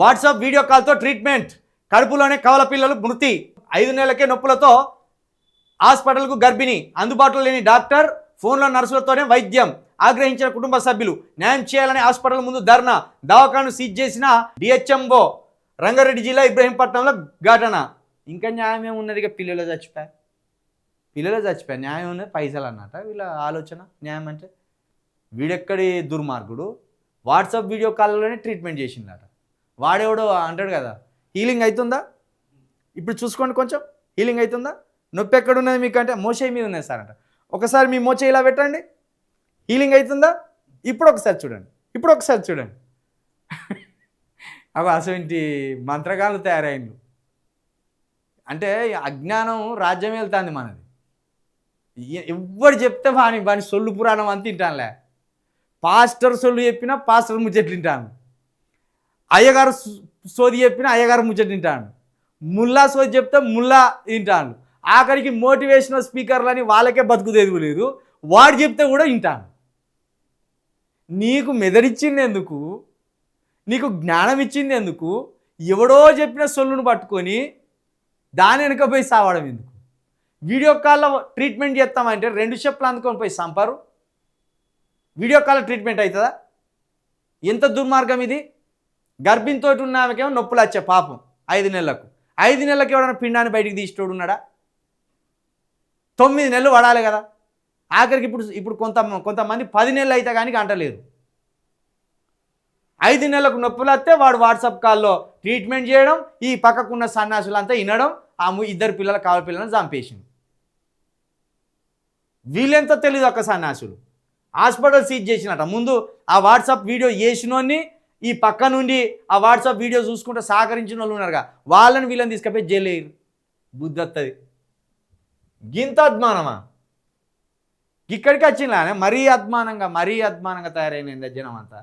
WhatsApp video కాల్తో treatment. కడుపులోనే కవల పిల్లలు మృతి. ఐదు నెలలకే నొప్పులతో హాస్పిటల్కు గర్భిణి. అందుబాటులో లేని డాక్టర్ ఫోన్లో నర్సులతోనే వైద్యం. ఆగ్రహించిన కుటుంబ సభ్యులు న్యాయం చేయాలని హాస్పిటల్ ముందు ధర్నా. దవాఖాను సీజ్ చేసిన డిహెచ్ఎంఓ రంగారెడ్డి జిల్లా ఇబ్రహీంపట్నంలో ఘటన. ఇంకా న్యాయం ఏమున్నది ఇక? పిల్లలు చచ్చిపోయారు. పిల్లలు చచ్చిపోయారు. న్యాయం ఉన్నది పైసలు అన్నట వీళ్ళ ఆలోచన. న్యాయం అంటే వీడెక్కడి దుర్మార్గుడు? వాట్సాప్ వీడియో కాల్లోనే ట్రీట్మెంట్ చేసిందట వాడేవాడు అంటాడు కదా. హీలింగ్ అవుతుందా ఇప్పుడు చూసుకోండి కొంచెం. హీలింగ్ అవుతుందా నొప్పి ఎక్కడ ఉన్నది మీకు అంటే మోచేయి మీద ఉన్నది సార్ అంట. ఒకసారి మీ మోచే ఇలా పెట్టండి. హీలింగ్ అవుతుందా ఇప్పుడు ఒకసారి చూడండి. ఇప్పుడు ఒకసారి చూడండి. అవి అసలు మంత్రగాలు తయారైండు అంటే అజ్ఞానం రాజ్యం వెళ్తుంది మనది. ఎవ్వరు చెప్తే వాని వాని సొల్లు పురాణం అంత తింటానులే. పాస్టర్ సొల్లు చెప్పినా పాస్టర్ ముచ్చట్లు తింటాను. అయ్యగారు సోది చెప్పినా అయ్యగారు ముచ్చట తింటాను ముల్లా సోది చెప్తే ముల్లా తింటాను ఆఖరికి మోటివేషనల్ స్పీకర్లని వాళ్ళకే బతుకు లేదు. వాడు చెప్తే కూడా వింటాను నీకు మెదడిచ్చింది ఎందుకు? నీకు జ్ఞానం ఇచ్చింది ఎందుకు? ఎవడో చెప్పిన సొల్లును పట్టుకొని దాని వెనుక పోయి సావడం ఎందుకు? వీడియో కాల్లో ట్రీట్మెంట్ చేస్తామంటే రెండు చెప్పులు అందుకొని పోయి సంపారు. వీడియో కాల్ ట్రీట్మెంట్ అవుతుందా? ఎంత దుర్మార్గం ఇది? గర్భిణితో ఉన్న ఆమెకేమో నొప్పులు వచ్చే పాపం ఐదు నెలలకు. ఐదు నెలలకు ఎవడన్నా పిండాన్ని బయటికి తీసేటోడు ఉన్నాడా? తొమ్మిది నెలలు పడాలి కదా. ఆఖరికి ఇప్పుడు ఇప్పుడు కొంత కొంతమంది పది నెలలు అయితే కానీ అంటలేరు ఐదు నెలలకు నొప్పులు వస్తే వాడు వాట్సాప్ కాల్లో ట్రీట్మెంట్ చేయడం ఈ పక్కకున్న సన్యాసులంతా వినడం ఆ ఇద్దరు పిల్లల కావాలి పిల్లలను చంపేసింది వీళ్ళెంత తెలియదు ఒక సన్యాసులు హాస్పిటల్ సీజ్ చేసినట. ముందు ఆ వాట్సాప్ వీడియో చేసినోన్ని ఈ పక్క నుండి ఆ వాట్సాప్ వీడియో చూసుకుంటూ సహకరించిన వాళ్ళు ఉన్నారుగా వాళ్ళని వీళ్ళని తీసుకుపోయి జైలు వేయరు. బుద్ధి వస్తుంది గింత అద్మానమా? ఇక్కడికి వచ్చిందా మరీ అద్మానంగా మరీ అద్మానంగా తయారైన జనం అంతా?